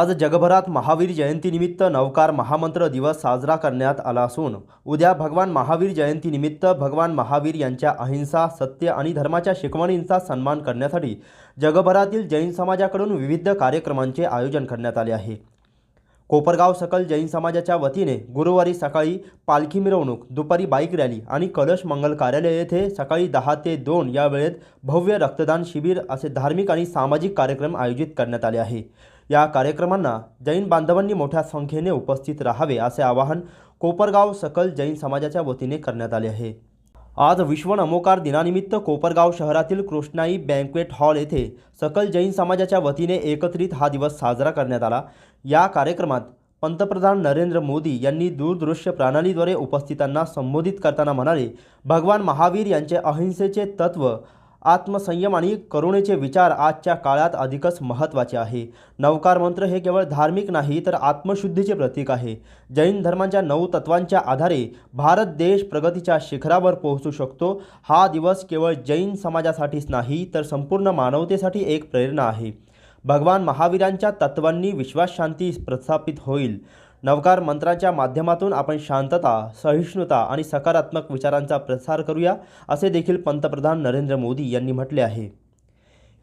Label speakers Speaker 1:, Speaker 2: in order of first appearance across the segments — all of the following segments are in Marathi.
Speaker 1: आज जगभरात महावीर जयंतीनिमित्त नवकार महामंत्र दिवस साजरा करण्यात आला असून उद्या भगवान महावीर जयंतीनिमित्त भगवान महावीर यांच्या अहिंसा सत्य आणि धर्माच्या शिकवणींचा सन्मान करण्यासाठी जगभरातील जैन समाजाकडून विविध कार्यक्रमांचे आयोजन करण्यात आले आहे. कोपरगाव सकल जैन समाजाच्या वतीने गुरुवारी सकाळी पालखी मिरवणूक दुपारी बाईक रॅली आणि कलश मंगल कार्यालय येथे सकाळी दहा ते दोन या वेळेत भव्य रक्तदान शिबिर असे धार्मिक आणि सामाजिक कार्यक्रम आयोजित करण्यात आले आहे. या कार्यक्रमांना जैन बांधवांनी मोठ्या संख्येने उपस्थित राहावे असे आवाहन कोपरगाव सकल जैन समाजाच्या वतीने करण्यात आले आहे. आज विश्व नमोकार दिनानिमित्त कोपरगाव शहरातील कृष्णाई बँक्वेट हॉल येथे सकल जैन समाजाच्या वतीने एकत्रित हा दिवस साजरा करण्यात आला. या कार्यक्रमात पंतप्रधान नरेंद्र मोदी यांनी दूरदृश्य प्रणालीद्वारे उपस्थितांना संबोधित करताना म्हणाले भगवान महावीर यांचे अहिंसेचे तत्व आत्मसंयम आणि करुणेचे विचार आजच्या काळात अधिकच महत्त्वाचे आहे. नवकार मंत्र हे केवळ धार्मिक नाही तर आत्मशुद्धीचे प्रतीक आहे. जैन धर्माच्या नऊ तत्वांच्या आधारे भारत देश प्रगतीच्या शिखरावर पोहोचू शकतो. हा दिवस केवळ जैन समाजासाठीच नाही तर संपूर्ण मानवतेसाठी एक प्रेरणा आहे. भगवान महावीरांच्या तत्वांनी विश्वास शांती प्रस्थापित होईल. नवकार मंत्राच्या माध्यमातून आपण शांतता सहिष्णुता आणि सकारात्मक विचारांचा प्रसार करूया असे देखील पंतप्रधान नरेंद्र मोदी यांनी म्हटले आहे.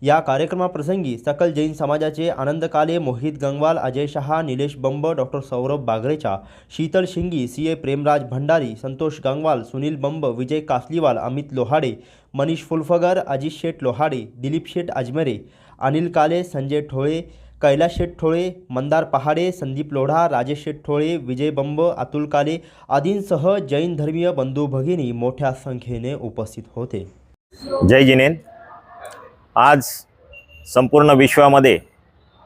Speaker 1: या कार्यक्रमाप्रसंगी सकल जैन समाजाचे Anand Kale Mohit Gangwal Ajay Shah Nilesh Bamb doctor Saurabh Bagrecha Sheetal Shingi C A Premraj Bhandari Santosh Gangwal Sunil Bamb Vijay Kasliwal Amit Lohade Manish Phulphagar Ajit Sheth Lohade Dilip Sheth Ajmere Anil Kale Sanjay Thole Kailas शेठठोळे Mandar पहाडे संदीप लोढा राजेश शेठ ठोळे विजय बंब अतुल काले आदींसह जैन धर्मीय बंधू भगिनी मोठ्या संख्येने उपस्थित होते.
Speaker 2: जय जिनेन. आज संपूर्ण विश्वामध्ये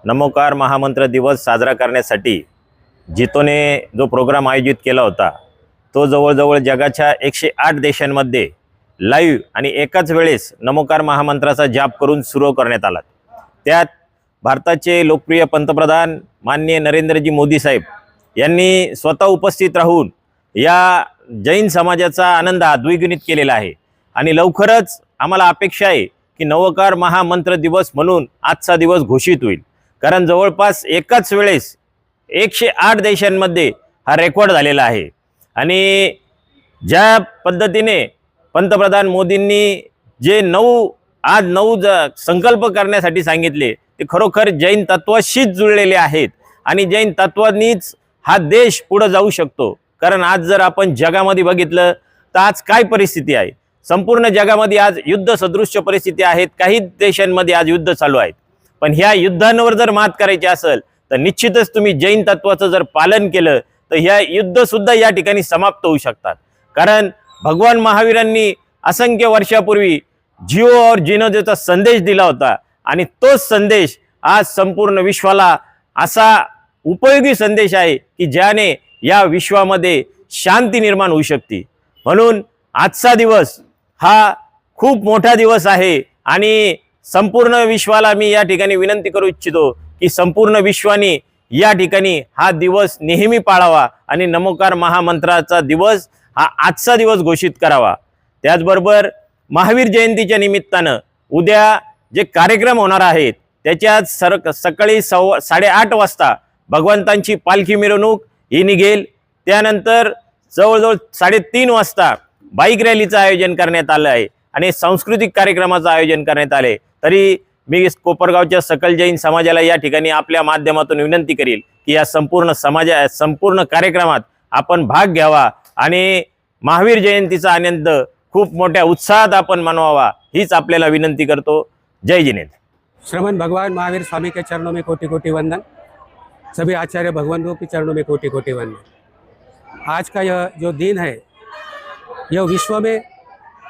Speaker 2: नमोकार महामंत्र दिवस साजरा करण्यासाठी जितोने जो प्रोग्राम आयोजित केला होता तो जवळजवळ जगाच्या एकशे आठ देशांमध्ये लाईव्ह आणि एकाच वेळेस नमोकार महामंत्राचा जाप करून सुरू करण्यात आला. त्यात भारताचे लोकप्रिय पंतप्रधान माननीय नरेंद्रजी मोदी साहेब यांनी स्वतः उपस्थित राहून या जैन समाजाचा आनंद हा द्विगुणित केलेला आहे. आणि लवकरच आम्हाला अपेक्षा आहे की नवकार महामंत्र दिवस म्हणून आजचा दिवस घोषित होईल. कारण जवळपास एकाच वेळेस एकशे आठ देशांमध्ये हा रेकॉर्ड झालेला आहे. आणि ज्या पद्धतीने पंतप्रधान मोदींनी जे नऊ आज नऊ ज संकल्प करण्यासाठी सांगितले ते खरोखर जैन तत्वाशीच जुळलेले आहेत. आणि जैन तत्वांनीच हा देश पुढं जाऊ शकतो. कारण आज जर आपण जगामध्ये बघितलं तर आज काय परिस्थिती आहे? संपूर्ण जगामध्ये आज युद्ध सदृश्य परिस्थिती आहेत. काही देशांमध्ये आज युद्ध चालू आहेत. पण ह्या युद्धांवर जर मात करायची असेल तर निश्चितच तुम्ही जैन तत्वाचं जर पालन केलं तर ह्या युद्ध सुद्धा या ठिकाणी समाप्त होऊ शकतात. कारण भगवान महावीरांनी असंख्य वर्षापूर्वी जिओ और जिनोजेचा संदेश दिला होता आणि तोच संदेश आज संपूर्ण विश्वाला असा उपयोगी संदेश आहे की ज्याने या विश्वामध्ये शांती निर्माण होऊ शकते. म्हणून आजचा दिवस हा खूप मोठा दिवस आहे आणि संपूर्ण विश्वाला मी या ठिकाणी विनंती करू इच्छितो की संपूर्ण विश्वाने या ठिकाणी हा दिवस नेहमी पाळावा आणि नमोकार महामंत्राचा दिवस हा आजचा दिवस घोषित करावा. त्याचबरोबर महावीर जयंतीच्या निमित्तानं उद्या जे कार्यक्रम होणार आहेत त्याच्यात सर सकाळी सव्वा साडेआठ वाजता भगवंतांची पालखी मिरवणूक ही निघेल. त्यानंतर जवळजवळ साडेतीन वाजता बाईक रॅलीचं आयोजन करण्यात आलं आहे आणि सांस्कृतिक कार्यक्रमाचं आयोजन करण्यात आले तरी मी कोपरगावच्या सकल जैन समाजाला या ठिकाणी आपल्या माध्यमातून विनंती करील की या संपूर्ण समाजा संपूर्ण कार्यक्रमात आपण भाग घ्यावा आणि महावीर जयंतीचा आनंद खूप मोठ्या उत्साहात आपण मनवावा हीच आपल्याला विनंती करतो. जय जिनेंद्र
Speaker 3: श्रवण भगवान महावीर स्वामी के चरणों में कोटि कोटि वंदन। सभी आचार्य भगवानों के चरणों में कोटि कोटि वंदन। आज का यह जो दिन है, यह विश्व में,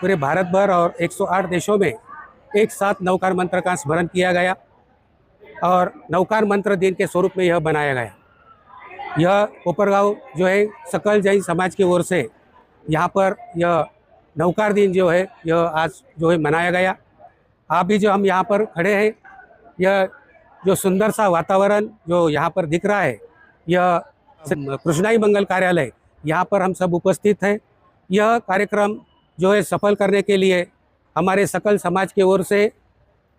Speaker 3: पूरे भारत भर और 108 देशों में एक साथ नवकार मंत्र का स्मरण किया गया और नवकार मंत्र दिन के स्वरूप में यह बनाया गया। यह कोपरगांव जो है, सकल जैन समाज की ओर से यहाँ पर यह नवकार दिन जो है, यह आज जो है मनाया गया। आप भी जो हम यहाँ पर खड़े हैं, यह जो सुंदर सा वातावरण जो यहाँ पर दिख रहा है, यह कृष्णाई मंगल कार्यालय, यहाँ पर हम सब उपस्थित हैं। यह कार्यक्रम जो है सफल करने के लिए हमारे सकल समाज की ओर से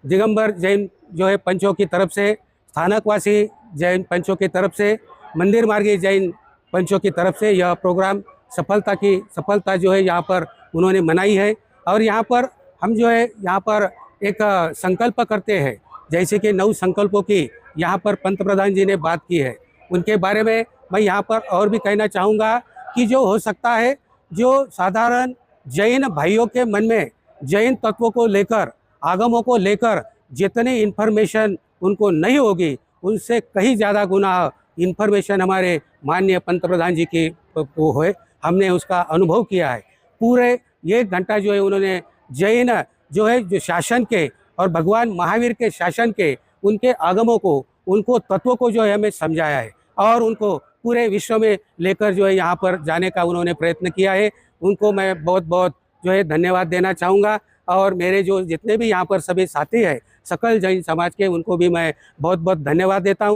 Speaker 3: दिगंबर जैन जो है पंचों की तरफ़ से, स्थानकवासी जैन पंचों की तरफ़ से, मंदिर मार्गी जैन पंचों की तरफ़ से यह प्रोग्राम सफलता की सफलता जो है यहाँ पर उन्होंने मनाई है। और यहाँ पर हम जो है, यहाँ पर एक संकल्प करते हैं। जैसे कि नौ संकल्पों की यहाँ पर पंत प्रधान जी ने बात की है। उनके बारे में मैं यहाँ पर और भी कहना चाहूँगा कि जो हो सकता है, जो साधारण जैन भाइयों के मन में जैन तत्वों को लेकर, आगमों को लेकर जितनी इन्फॉर्मेशन उनको नहीं होगी, उनसे कहीं ज़्यादा गुना इन्फॉर्मेशन हमारे माननीय पंत प्रधान जी की वो है। हमने उसका अनुभव किया है। पूरे एक घंटा जो है उन्होंने जैन जो है, जो शासन के और भगवान महावीर के शासन के उनके आगमों को, उनको तत्वों को जो है हमें समझाया है और उनको पूरे विश्व में लेकर जो है यहाँ पर जाने का उन्होंने प्रयत्न किया है। उनको मैं बहुत बहुत जो है धन्यवाद देना चाहूँगा और मेरे जो जितने भी यहाँ पर सभी साथी हैं, सकल जैन समाज के, उनको भी मैं बहुत बहुत धन्यवाद देता हूँ।